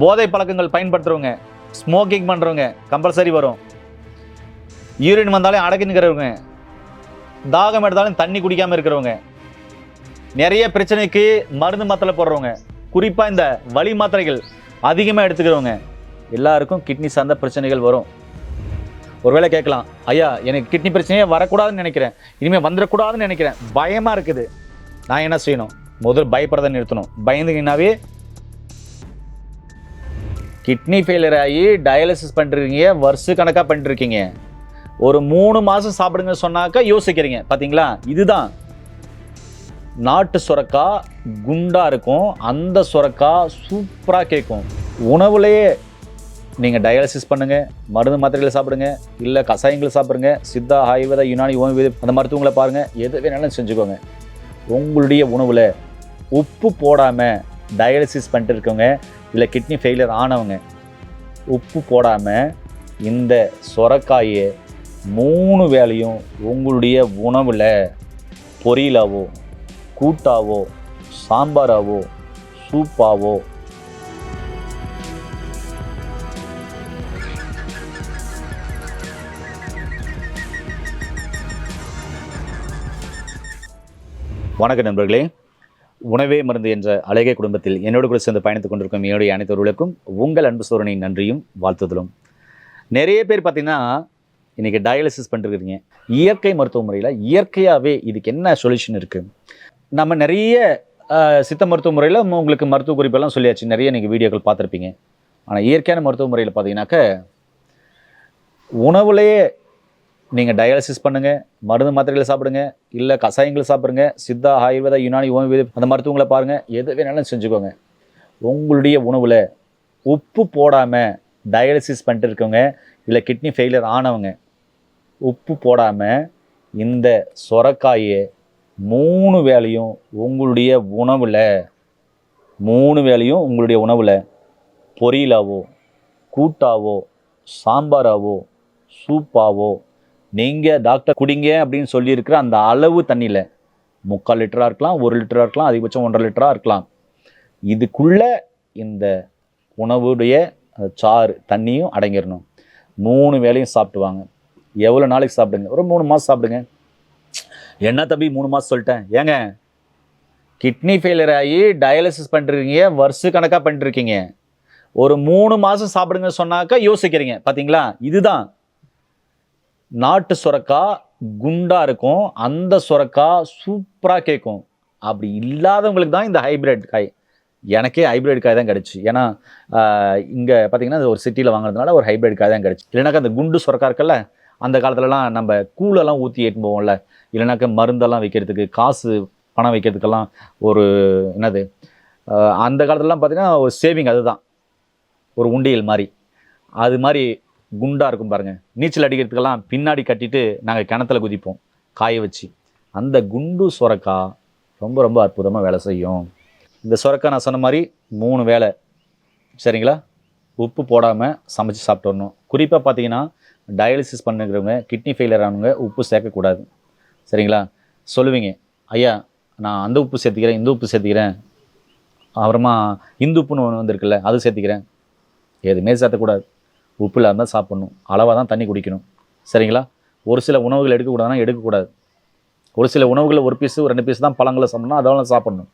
போதை பழக்கங்கள் பயன்படுத்துறவங்க ஸ்மோக்கிங் பண்ணுறவங்க கம்பல்சரி வரும். யூரின் வந்தாலே அடக்கி நிற்கிறவங்க தாகம் எடுத்தாலும் தண்ணி குடிக்காமல் இருக்கிறவங்க நிறைய பிரச்சனைக்கு மருந்து மாத்திரை போடுறவங்க குறிப்பாக இந்த வழி மாத்திரைகள் அதிகமாக எடுத்துக்கிறவங்க எல்லாருக்கும் கிட்னி சார்ந்த பிரச்சனைகள் வரும். ஒருவேளை கேட்கலாம் ஐயா எனக்கு கிட்னி பிரச்சனையே வரக்கூடாதுன்னு நினைக்கிறேன். இனிமேல் வந்துடக்கூடாதுன்னு நினைக்கிறேன். பயமாக இருக்குது. நான் என்ன செய்யணும்? முதல் பயப்படுறதை நிறுத்தணும். பயந்துங்கன்னாவே கிட்னி ஃபெயிலியர் ஆகி டயாலிசிஸ் பண்ணுறீங்க வருஷ கணக்காக பண்ணிருக்கீங்க. ஒரு மூணு மாதம் சாப்பிடுங்க சொன்னாக்கா யோசிக்கிறீங்க. பார்த்தீங்களா இதுதான். நாட்டு சுரக்கா குண்டாக இருக்கும். அந்த சுரக்கா சூப்பராக கேட்கும். உணவுலேயே நீங்கள் டயாலிசிஸ் பண்ணுங்கள் மருந்து மாத்திரைகளை சாப்பிடுங்க இல்லை கஷாயங்களை சாப்பிடுங்க சித்தா ஆயுர்வேத யுனானி ஓய்வு அந்த மருத்துவங்களை பாருங்கள் எது வேணாலும் செஞ்சுக்கோங்க. உங்களுடைய உணவில் உப்பு போடாமல் டயாலிசிஸ் பண்ணிட்டு இருக்கவங்க இல்லை கிட்னி ஃபெயிலியர் ஆனவங்க உப்பு போடாமல் இந்த சொரக்காயை மூணு வேலையும் உங்களுடைய உணவில் பொரியலாவோ கூட்டாவோ சாம்பாராவோ சூப்பாவோ. வணக்க நண்பர்களே. உணவே மருந்து என்ற அழகிய குடும்பத்தில் என்னோடு கூட சேர்ந்து பயணித்துக் கொண்டிருக்கும் என்னுடைய அனைத்தவர்களுக்கும் உங்கள் அன்பு சோரனின் நன்றியும் வாழ்த்துதலும். நிறைய பேர் பார்த்தீங்கன்னா இன்றைக்கி டயாலிசிஸ் பண்ணிருக்கிறீங்க இயற்கை மருத்துவ முறையில் இயற்கையாகவே இதுக்கு என்ன சொல்யூஷன் இருக்குது நம்ம நிறைய சித்த மருத்துவ முறையில் உங்களுக்கு மருத்துவ குறிப்பெல்லாம் சொல்லியாச்சு. நிறைய நீங்கள் வீடியோக்கள் பார்த்துருப்பீங்க. ஆனால் இயற்கையான மருத்துவ முறையில் பார்த்தீங்கன்னாக்க உணவுலேயே நீங்கள் டயாலிசிஸ் பண்ணுங்கள் மருந்து மாத்திரைகளை சாப்பிடுங்க இல்லை கஷாயங்களை சாப்பிடுங்க சித்தா ஆயுர்வேதா யுனானி ஓமவேத அந்த மருத்துவங்களை பாருங்கள் எது வேணாலும் செஞ்சுக்கோங்க. உங்களுடைய உணவில் உப்பு போடாமல் டயாலிசிஸ் பண்ணிட்டு இருக்கவங்க இல்லை கிட்னி ஃபெயிலியர் ஆனவங்க உப்பு போடாமல் இந்த சொரக்காயை மூணு வேலையும் உங்களுடைய உணவில் மூணு வேலையும் உங்களுடைய உணவில் பொரியலாவோ கூட்டாவோ சாம்பாராவோ சூப்பாவோ நீங்கள் டாக்டர் குடிங்க அப்படின்னு சொல்லியிருக்கிற அந்த அளவு தண்ணியில் முக்கால் லிட்டராக இருக்கலாம் ஒரு லிட்டராக இருக்கலாம் அதிகபட்சம் ஒன்றரை லிட்டராக இருக்கலாம். இதுக்குள்ளே இந்த உணவுடைய சாறு தண்ணியும் அடங்கிடணும். மூணு வேளையும் சாப்பிடுவாங்க எவ்வளோ நாளைக்கு சாப்பிடுங்க? ஒரு மூணு மாதம் சாப்பிடுங்க. என்ன தம்பி மூணு மாதம் சொல்லிட்டேன். ஏங்க கிட்னி ஃபெயிலியர் ஆகி டயாலிசிஸ் பண்ணிருக்கீங்க வருஷ கணக்காக பண்ணிருக்கீங்க. ஒரு மூணு மாதம் சாப்பிடுங்க சொன்னாக்கா யோசிக்கிறீங்க. பார்த்தீங்களா இதுதான். நாட்டு சுரக்கா குண்டாக இருக்கும். அந்த சுரக்கா சூப்பராக கேட்கும் அப்படி இல்லாதவங்களுக்கு தான் இந்த ஹைபிரிட் காய். எனக்கே ஹைப்ரிட் காய் தான் கிடச்சி. ஏன்னா இங்கே பார்த்தீங்கன்னா ஒரு சிட்டியில் வாங்குறதுனால ஒரு ஹைப்ரிட் காய் தான் கிடச்சி. இல்லைனாக்கா அந்த குண்டு சுரக்கா இருக்குல்ல அந்த காலத்துலலாம் நம்ம கூழெல்லாம் ஊற்றி ஏற்று போவோம்ல. இல்லைனாக்கா மருந்தெல்லாம் வைக்கிறதுக்கு காசு பணம் வைக்கிறதுக்கெல்லாம் ஒரு என்னது அந்த காலத்துலலாம் பார்த்தீங்கன்னா ஒரு சேவிங் அதுதான். ஒரு உண்டியல் மாதிரி. அது மாதிரி குண்டாக இருக்கும் பாருங்கள் நீச்சல் அடிக்கிறதுக்கெல்லாம் பின்னாடி கட்டிட்டு நாங்கள் கிணத்துல குதிப்போம். காய வச்சு. அந்த குண்டு சுரக்கா ரொம்ப ரொம்ப அற்புதமாக வேலை செய்யும். இந்த சுரக்கா நான் சொன்ன மாதிரி மூணு வேலை. சரிங்களா? உப்பு போடாமல் சமைச்சு சாப்பிட்டு வரணும் குறிப்பாக பார்த்தீங்கன்னா டயாலிசிஸ் பண்ணுறவங்க கிட்னி ஃபெயிலியர் ஆனவங்க உப்பு சேர்க்கக்கூடாது. சரிங்களா? சொல்லுவீங்க ஐயா நான் அந்த உப்பு சேர்த்துக்கிறேன் இந்த உப்பு சேர்த்துக்கிறேன். அப்புறமா இந்து உப்புன்னு ஒன்று வந்திருக்குல்ல அது சேர்த்துக்கிறேன். எதுவுமே சேர்த்தக்கூடாது. உப்பு இல்லாமல் தான் சாப்பிட்ணும். அளவாக தான் தண்ணி குடிக்கணும். சரிங்களா? ஒரு சில உணவுகள் எடுக்கக்கூடாதுன்னா எடுக்கக்கூடாது. ஒரு சில உணவுகளில் ஒரு பீஸு ஒரு ரெண்டு பீஸ் தான் பழங்களை சாப்பிட்ணும் அதெல்லாம் சாப்பிட்ணும்.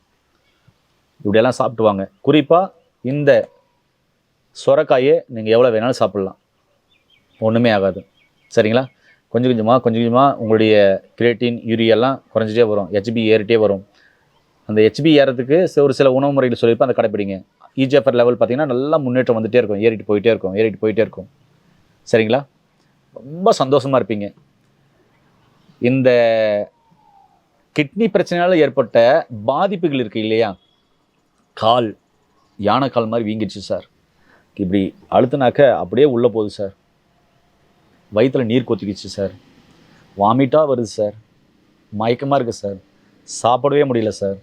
இப்படியெல்லாம் சாப்பிடுவாங்க குறிப்பாக இந்த சுரக்காயை நீங்கள் எவ்வளோ வேணாலும் சாப்பிட்லாம். ஒன்றுமே ஆகாது. சரிங்களா? கொஞ்சம் கொஞ்சமாக கொஞ்சம் கொஞ்சமாக உங்களுடைய கிரேட்டின் யூரியெல்லாம் குறைஞ்சிட்டே வரும். ஹெச்பி ஏறிட்டே வரும். அந்த ஹெச்பி ஏறதுக்கு ஒரு சில உணவு முறைகள் சொல்லியிருப்போம் அதை கடைப்பிடிங்க. இஜிஎஃப்ஆர் லெவல் பார்த்தீங்கன்னா நல்லா முன்னேற்றம் வந்துட்டே இருக்கும். ஏறிட்டு போயிட்டே இருக்கும். ஏறிட்டு போயிட்டே இருக்கும். சரிங்களா? ரொம்ப சந்தோஷமாக இருப்பீங்க. இந்த கிட்னி பிரச்சனையால் ஏற்பட்ட பாதிப்புகள் இருக்கு இல்லையா? கால் யானை கால் மாதிரி வீங்கிடுச்சு சார். இப்படி அழுத்துனாக்க அப்படியே உள்ளே போகுது சார். வயிற்றில் நீர் கொத்திக்கிச்சு சார். வாமிட்டாக வருது சார். மயக்கமாக இருக்குது சார். சாப்பிடவே முடியல சார்.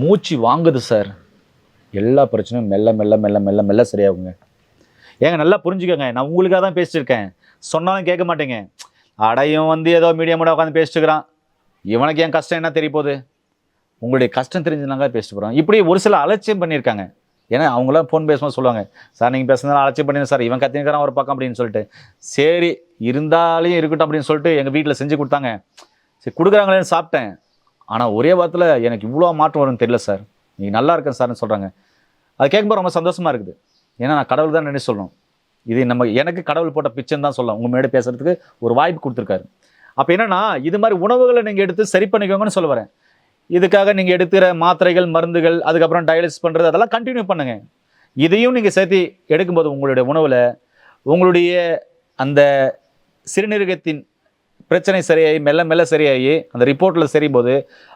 மூச்சு வாங்குது சார். எல்லா பிரச்சனையும் மெல்ல மெல்ல மெல்ல மெல்ல மெல்ல சரியாகுங்க. ஏங்க நல்லா புரிஞ்சுக்கோங்க. நான் உங்களுக்காக தான் பேசிட்டுருக்கேன். சொன்னாலும் கேட்க மாட்டேங்க. அடையும் வந்து ஏதோ மீடியமோட உட்காந்து பேசிட்டுக்கிறான் இவனுக்கு என் கஷ்டம் என்ன தெரிய போகுது? உங்களுடைய கஷ்டம் தெரிஞ்சுனாங்க பேசிட்டு போகிறான் இப்படி ஒரு சில அலட்சியம் பண்ணியிருக்காங்க. ஏன்னா அவங்களாம் ஃபோன் பேசும்போது சொல்லுவாங்க சார் நீங்கள் பேசுனதால அலட்சியம் பண்ணுங்க சார். இவன் கத்தினிக்கிறான் ஒரு பக்கம் அப்படின்னு சொல்லிட்டு. சரி இருந்தாலையும் இருக்கட்டும் அப்படின்னு சொல்லிட்டு எங்கள் வீட்டில் செஞ்சு கொடுத்தாங்க. சரி கொடுக்குறாங்களேன்னு சாப்பிட்டேன். ஆனால் ஒரே வாரத்தில் எனக்கு இவ்வளோ மாற்றம் வரும்னு தெரியல சார். நீங்கள் நல்லா இருக்கேன் சார்னு சொல்கிறாங்க அது கேட்கும்போது ரொம்ப சந்தோஷமாக இருக்குது. ஏன்னா நான் கடவுள் தான் நினைச்சு சொல்லணும். இது நம்ம எனக்கு கடவுள் போட்ட பிச்சைன்னு தான் சொல்லலாம். உங்கள் முன்னாடி பேசுகிறதுக்கு ஒரு வாய்ப்பு கொடுத்துருக்காரு. அப்போ என்னென்னா இது மாதிரி உணவுகளை நீங்கள் எடுத்து சரி பண்ணிக்கோங்கன்னு சொல்ல வரேன். இதுக்காக நீங்கள் எடுக்கிற மாத்திரைகள் மருந்துகள் அதுக்கப்புறம் டயாலிசிஸ் பண்ணுறது அதெல்லாம் கண்டினியூ பண்ணுங்கள் இதையும் நீங்கள் சேர்த்து எடுக்கும்போது உங்களுடைய உணவில் உங்களுடைய அந்த சிறுநீரகத்தின் பிரச்சனை சரியாகி மெல்ல மெல்ல சரியாகி அந்த ரிப்போர்ட்டில் சரியும் போது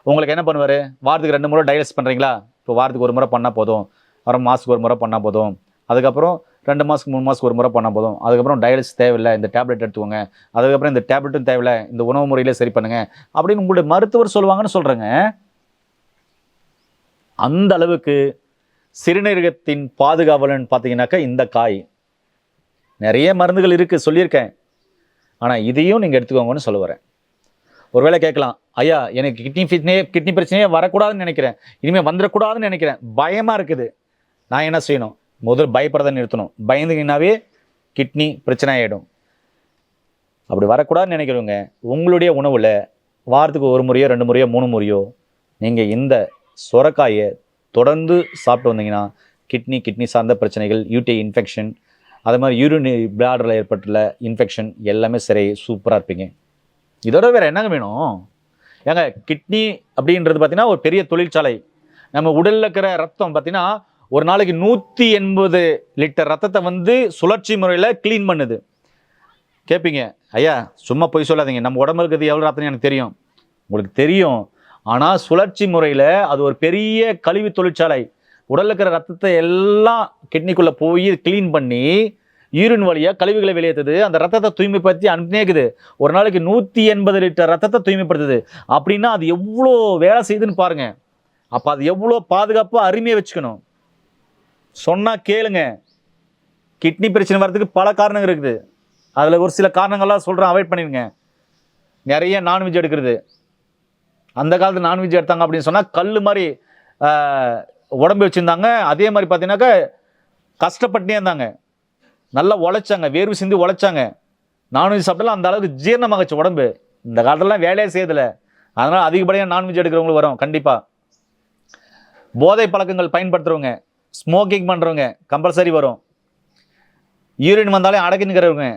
உங்களுக்கு என்ன பண்ணுவார்? வாரத்துக்கு ரெண்டு முறை டயாலிசிஸ் பண்ணுறீங்களா இப்போ வாரத்துக்கு ஒரு முறை பண்ணால் போதும். அப்புறம் மாதத்துக்கு ஒரு முறை பண்ணால் போதும். அதுக்கப்புறம் ரெண்டு மாதத்துக்கு மூணு மாதத்துக்கு ஒரு முறை பண்ணால் போதும். அதுக்கப்புறம் டயாலிசிஸ் தேவையில்லை இந்த டேப்லெட் எடுத்துக்கோங்க. அதுக்கப்புறம் இந்த டேப்லெட்டும் தேவையில்லை இந்த உணவு முறையிலே சரி பண்ணுங்கள் அப்படின்னு உங்களுடைய மருத்துவர் சொல்லுவாங்கன்னு சொல்கிறேங்க அந்த அளவுக்கு சிறுநீரகத்தின் பாதுகாவலன் பார்த்தீங்கன்னாக்கா இந்த காய். நிறைய மருந்துகள் இருக்குது சொல்லியிருக்கேன். ஆனால் இதையும் நீங்கள் எடுத்துக்கோங்கன்னு சொல்ல வரேன். ஒருவேளை கேட்கலாம் ஐயா எனக்கு கிட்னி ஃபிட்னே கிட்னி பிரச்சனையே வரக்கூடாதுன்னு நினைக்கிறேன். இனிமேல் வந்துடக்கூடாதுன்னு நினைக்கிறேன். பயமாக இருக்குது. நான் என்ன செய்யணும்? முதல் பயப்படுறதை நிறுத்தணும். பயந்துங்கன்னாவே கிட்னி பிரச்சனை ஆகிடும் அப்படி வரக்கூடாதுன்னு நினைக்கிறவங்க உங்களுடைய உணவில் வாரத்துக்கு ஒரு முறையோ ரெண்டு முறையோ மூணு முறையோ நீங்கள் இந்த சுரக்காயை தொடர்ந்து சாப்பிட்டு வந்தீங்கன்னா கிட்னி கிட்னி சார்ந்த பிரச்சனைகள் யூடி இன்ஃபெக்ஷன் அது மாதிரி யூரின் பிளாடரில் ஏற்பட்டுள்ள இன்ஃபெக்ஷன் எல்லாமே சரி சூப்பராக இருப்பீங்க. இதோட வேறு என்னங்க வேணும்? ஏங்க கிட்னி அப்படின்றது பார்த்திங்கன்னா ஒரு பெரிய தொழிற்சாலை. நம்ம உடலில் இருக்கிற ரத்தம் பார்த்திங்கன்னா ஒரு நாளைக்கு நூற்றி எண்பது லிட்டர் ரத்தத்தை வந்து சுழற்சி முறையில் க்ளீன் பண்ணுது. கேட்பீங்க ஐயா சும்மா போய் சொல்லாதீங்க. நம்ம உடம்பு இருக்கிறது எவ்வளோ ரத்தம் எனக்கு தெரியும். உங்களுக்கு தெரியும். ஆனால் சுழற்சி முறையில் அது ஒரு பெரிய கழிவு தொழிற்சாலை. உடலில் இருக்கிற ரத்தத்தை எல்லாம் கிட்னிக்குள்ளே போய் க்ளீன் பண்ணி யூரின் வழியாக கழிவுகளை வெளியேற்றுது அந்த ரத்தத்தை தூய்மைப்படுத்தி அனுப்பினேக்குது ஒரு நாளைக்கு நூற்றி எண்பது லிட்டர் ரத்தத்தை தூய்மைப்படுத்துது. அப்படின்னா அது எவ்வளோ வேலை செய்யுதுன்னு பாருங்கள் அப்போ அது எவ்வளோ பாதுகாப்பாக அருமையாக வச்சுக்கணும். சொன்னால் கேளுங்க. கிட்னி பிரச்சனை வர்றதுக்கு பல காரணங்கள் இருக்குது. அதில் ஒரு சில காரணங்கள்லாம் சொல்கிறேன் அவாய்ட் பண்ணிடுங்க. நிறைய நான்வெஜ் எடுக்கிறது. அந்த காலத்தில் நான்வெஜ் எடுத்தாங்க அப்படின்னு சொன்னால் கல் மாதிரி உடம்பு வச்சுருந்தாங்க. அதே மாதிரி பார்த்தீங்கன்னாக்கா கஷ்டப்பட்டுனே இருந்தாங்க. நல்லா உழைச்சாங்க வேர்வை சிந்தி உழைச்சாங்க. நான்வெஜ் சாப்பிட்டாலும் அந்த அளவுக்கு ஜீரணமாகச்சு உடம்பு. இந்த காலத்துலலாம் வேலையே செய்யதில்லை அதனால் அதிகப்படியாக நான்வெஜ் எடுக்கிறவங்களுக்கு வரும் கண்டிப்பாக போதை பழக்கங்கள் பயன்படுத்துகிறவங்க ஸ்மோக்கிங் பண்ணுறவங்க கம்பல்சரி வரும். யூரின் வந்தாலும் அடக்கி நிற்கிறவங்க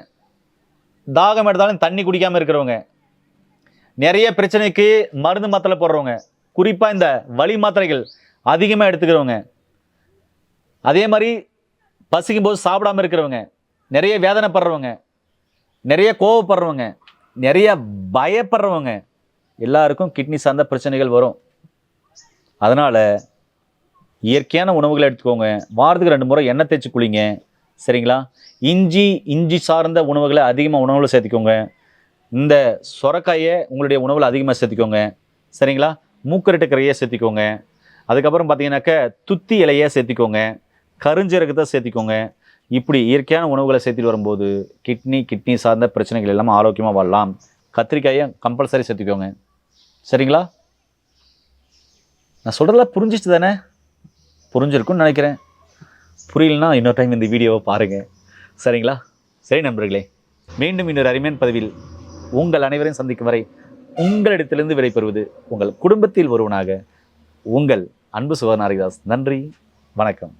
தாகம் எடுத்தாலும் தண்ணி குடிக்காமல் இருக்கிறவங்க நிறைய பிரச்சனைக்கு மருந்து மாத்திரை போடுறவங்க குறிப்பாக இந்த வலி மாத்திரைகள் அதிகமாக எடுத்துக்கிறவங்க. அதே மாதிரி பசிக்கும் போது சாப்பிடாம இருக்கிறவங்க நிறைய வேதனைப்படுறவங்க நிறைய கோவப்படுறவங்க நிறைய பயப்படுறவங்க எல்லாருக்கும் கிட்னி சார்ந்த பிரச்சனைகள் வரும். அதனால் இயற்கையான உணவுகளை எடுத்துக்கோங்க. வாரத்துக்கு ரெண்டு முறை எண்ணெய் தேய்ச்சி குளிங்க. சரிங்களா? இஞ்சி இஞ்சி சார்ந்த உணவுகளை அதிகமாக உணவில் சேர்த்துக்கோங்க. இந்த சொரக்காயை உங்களுடைய உணவில் அதிகமாக சேர்த்துக்கோங்க. சரிங்களா? மூக்கரட்டு கரையை சேர்த்திக்கோங்க. அதுக்கப்புறம் பார்த்தீங்கன்னாக்க துத்தி இலையை சேர்த்திக்கோங்க. கருஞ்சீரகத்தை சேர்த்திக்கோங்க. இப்படி இயற்கையான உணவுகளை சேர்த்துட்டு வரும்போது கிட்னி கிட்னி சார்ந்த பிரச்சனைகள் எல்லாம் ஆரோக்கியமாக வாழலாம். கத்திரிக்காயை கம்பல்சரி சேர்த்துக்கோங்க. சரிங்களா? நான் சொல்கிறதெல்லாம் புரிஞ்சிச்சு தானே? புரிஞ்சிருக்கும்னு நினைக்கிறேன். புரியலனா இன்னொரு டைம் இந்த வீடியோவை பாருங்கள் சரிங்களா? சரி நண்பர்களே மீண்டும் இன்னொரு அருமையான பதிவில் உங்கள் அனைவரையும் சந்திக்கும் வரை உங்களிடத்திலிருந்து விடைபெறுவது உங்கள் குடும்பத்தில் ஒருவனாக உங்கள் அன்பு சுவர்ணாரிதாஸ் நன்றி வணக்கம்.